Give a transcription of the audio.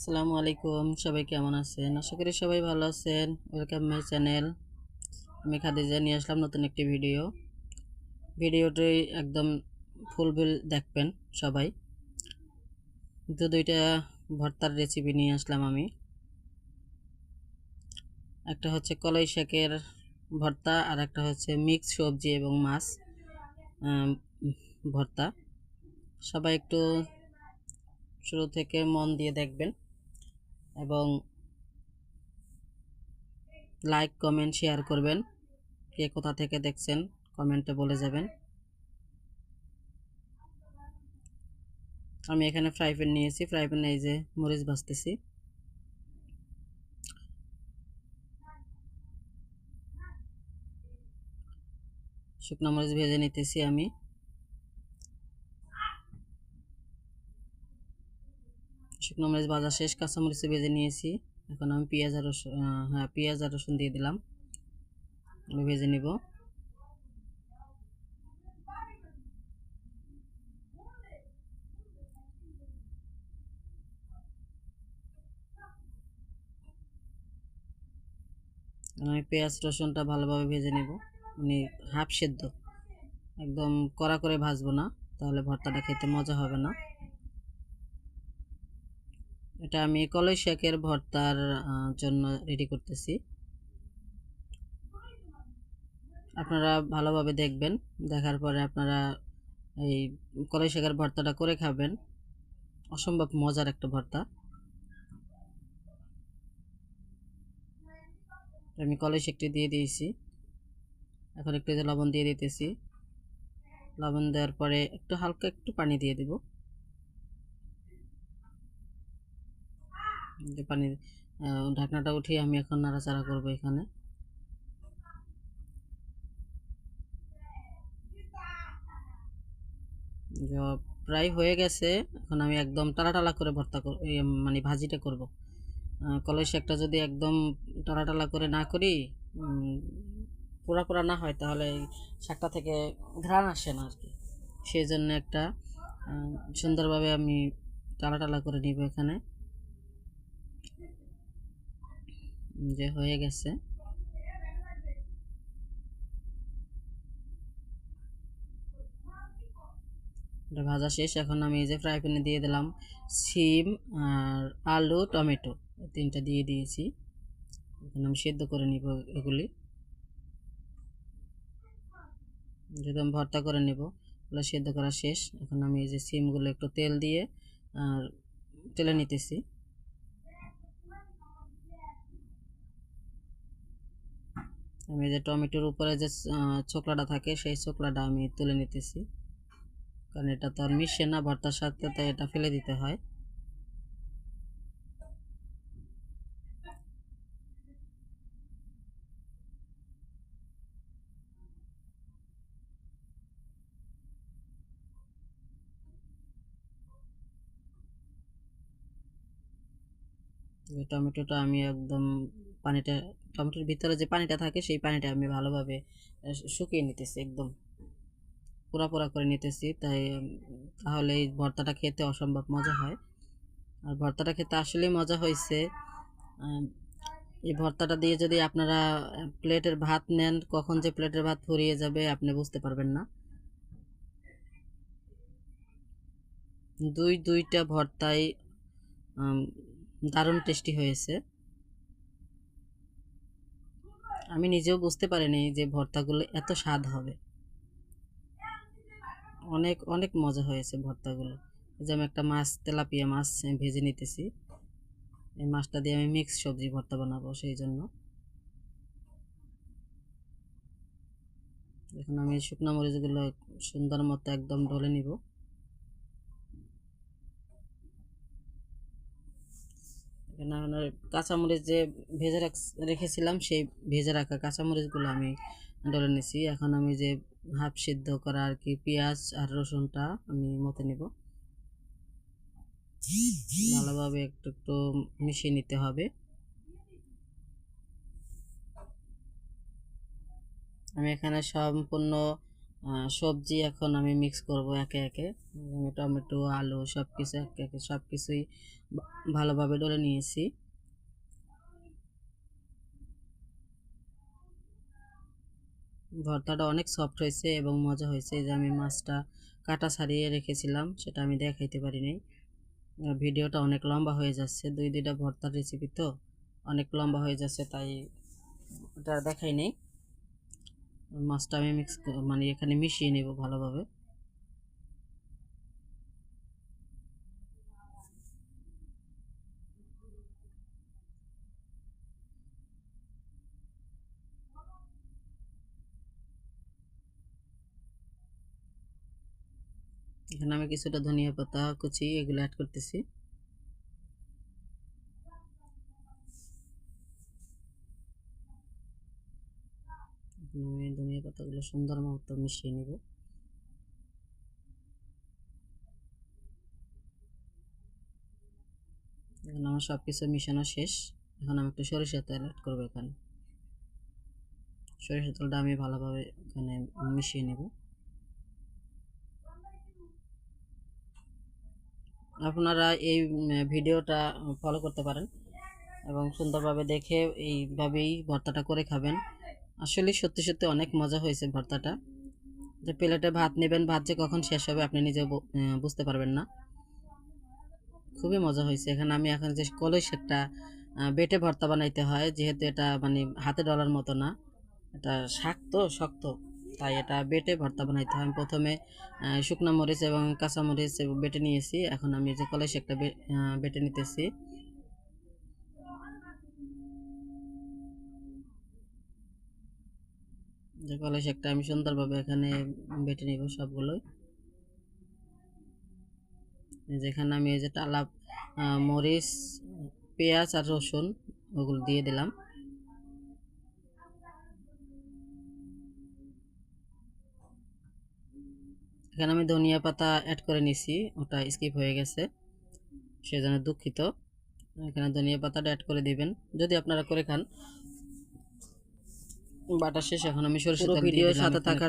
আসসালামু আলাইকুম, সবাই কেমন আছেন? আশা করি সবাই ভালো আছেন। ওয়েলকাম মাই চ্যানেল আমি খাদিজা, নিয়ে আসলাম নতুন একটি ভিডিও ভিডিওটি একদম ফুল বিল দেখবেন সবাই। দু দুইটা ভর্তার রেসিপি নিয়ে আসলাম আমি। একটা হচ্ছে কলাই শাকের ভর্তা আর একটা হচ্ছে মিক্স সবজি এবং মাছ ভর্তা। সবাই একটু শুরু থেকে মন দিয়ে দেখবেন। এবং লাইক কমেন্ট শেয়ার করবেন। কে কোথা থেকে দেখছেন কমেন্টে বলে যাবেন। আমি এখানে ফ্রাই প্যান নিয়েছি। ফ্রাই প্যানে এই যে মরিচ ভাজতেছি। শুকনো মরিচ ভেজে নিতেছি আমি। শুকনো মরিচ ভাজা শেষ কাঁচামরিচ ভেজে নিয়েছি। এখন আমি পেঁয়াজ আর রসুন হ্যাঁ পেঁয়াজ আর রসুন দিয়ে দিলাম। ভেজে নিব। আমি পেঁয়াজ, রসুনটা ভালোভাবে ভেজে নেব। মানে হাফ সেদ্ধ। একদম কড়া করে ভাজবো না, তাহলে ভর্তাটা খেতে মজা হবে না। এটা আমি কলই শাকের ভর্তার জন্য রেডি করতেছি। আপনারা ভালোভাবে দেখবেন, দেখার পরে আপনারা এই কলই শাকের ভর্তাটা করে খাবেন। অসম্ভব মজার একটা ভর্তা। আমি কলই শাকটি দিয়ে দিয়েছি। এখন একটু লবণ দিয়ে দিতেছি। লবণ দেওয়ার পরে একটু হালকা একটু পানি দিয়ে দিব। যে পানি ঢাকনাটা উঠিয়ে আমি এখন নাড়াচাড়া করব এখানে। প্রায় হয়ে গেছে। এখন আমি একদম টালা টালা করে ভর্তা মানে ভাজিটা করব। কলই শাকটা যদি একদম টালা টালা করে না করি পোড়া পোড়া না হয়, তাহলে শাকটা থেকে ঘ্রাণ আসে না আর কি সেই জন্য একটা সুন্দরভাবে আমি টালা টালা করে নিব এখানে। যে হয়ে গেছে। এটা ভাজা শেষ, এখন আমি এই যে ফ্রাই প্যানে দিয়ে দিলাম সিম আর আলু, টমেটো তিনটা দিয়ে দিয়েছি। এখন আমি সেদ্ধ করে নিব এগুলি। যদি আমি ভর্তা করে নেব ওগুলো সেদ্ধ করা শেষ। এখন আমি এই যে সিমগুলো একটু তেল দিয়ে আর তেলে নিতেছি। আমি যে টমেটোর উপরে যে ছোকলাটা থাকে, সেই ছোকলাটা আমি তুলে নিতেছি। কারণ এটা তো আর মিশে না, ভর্তার সাথে তাই এটা ফেলে দিতে হয়। টমেটোটা আমি একদম পানিটা, টমেটোর ভিতরে যে পানিটা থাকে, সেই পানিটা আমি ভালোভাবে শুকিয়ে নিতেছি একদম। পোড়া পোড়া করে নিতেছি, তাই তাহলে এই ভর্তাটা খেতে অসম্ভব মজা হয়। আর ভর্তাটা খেতে আসলেই মজা হয়েছে এই ভর্তাটা দিয়ে যদি আপনারা, প্লেটের ভাত নেন, কখন যে প্লেটের ভাত ফুরিয়ে যাবে, আপনি বুঝতে পারবেন না। দুই, দুইটা ভর্তাই দারুণ টেস্টি হয়েছে। আমি নিজেও বুঝতে পারিনি যে ভর্তাগুলো এত স্বাদ হবে। অনেক অনেক মজা হয়েছে ভর্তাগুলো। যে আমি একটা মাছ, তেলাপিয়া মাছ ভেজে নিতেছি। এই মাছটা দিয়ে আমি মিক্স সবজি ভর্তা বানাবো সেই জন্য এখন আমি শুকনো মরিচগুলো সুন্দর মতো একদম ঢলে নিব। এখানে কাঁচামরিচ যে ভেজে রাখ- রেখেছিলাম, সেই ভেজে রাখা কাঁচামরিচগুলো আমি ডলে নিছি। এখন আমি যে হাফ সিদ্ধ করা আর কি পেঁয়াজ আর রসুনটা আমি মতে নিব। ভালোভাবে একটু একটু মিশিয়ে নিতে হবে। আমি এখানে সম্পূর্ণ সবজি এখন আমি মিক্স করব একে একে। টমেটো, আলু সব কিছু একে একে সব কিছুই ভালোভাবে ডলে নিয়েছি। ভর্তাটা অনেক সফট হয়েছে এবং মজা হয়েছে। যে আমি মাছটা কাটা ছাড়িয়ে রেখেছিলাম, সেটা আমি দেখাইতে পারিনি। ভিডিওটা অনেক লম্বা হয়ে যাচ্ছে দুই দুইটা ভর্তার রেসিপি তো অনেক লম্বা হয়ে যাচ্ছে, তাই ওটা দেখাই নেই। মাছটা আমি মিক্স মানে এখানে মিশিয়ে নেব ভালোভাবে। এখানে আমি কিছুটা ধনিয়া পাতা কুচি এগুলো অ্যাড করতেছি। আমি ধনিয়া পাতাগুলো সুন্দর মতো মিশিয়ে নেব। এখন আমার সব কিছু মিশানো শেষ। এখন আমি একটু সরিষা তেল অ্যাড করব এখানে। সরিষা তেলটা আমি ভালোভাবে এখানে মিশিয়ে নেব। আপনারা এই ভিডিওটা ফলো করতে পারেন এবং সুন্দরভাবে দেখে এইভাবেই ভর্তাটা করে খাবেন। আসলে সত্যি সত্যি অনেক মজা হয়েছে ভর্তাটা। যে প্লেটে ভাত নেবেন, ভাত যে কখন শেষ হবে আপনি নিজে বুঝতে পারবেন না। খুবই মজা হয়েছে। এখানে আমি এখন যে কলই একটা বেটে ভর্তা বানাইতে হয়, যেহেতু এটা মানে হাতে ডলার মতো না। এটা শাক্ত শক্ত। তাই এটা বেটে ভর্তা বানাইতে হয়। আমি প্রথমে শুকনো মরিচ এবং কাঁচা মরিচ বেটে নিয়েছি। এখন আমি যে কলই একটা বেটে নিতেছি। যে কলই শাকটা আমি সুন্দরভাবে এখানে বেটে নিব সবগুলোই। যেখানে আমি এই যে টালা মরিচ, পেঁয়াজ আর রসুন ওগুলো দিয়ে দিলাম। এখানে আমি ধনিয়া পাতা অ্যাড করে নিছি, ওটা স্কিপ হয়ে গেছে, সেজন্য দুঃখিত। এখানে ধনিয়া পাতাটা অ্যাড করে দিবেন। যদি আপনারা করে খান বাটা শেষ এখন আমি সরষে তেল ভিডিও সাথে থাকার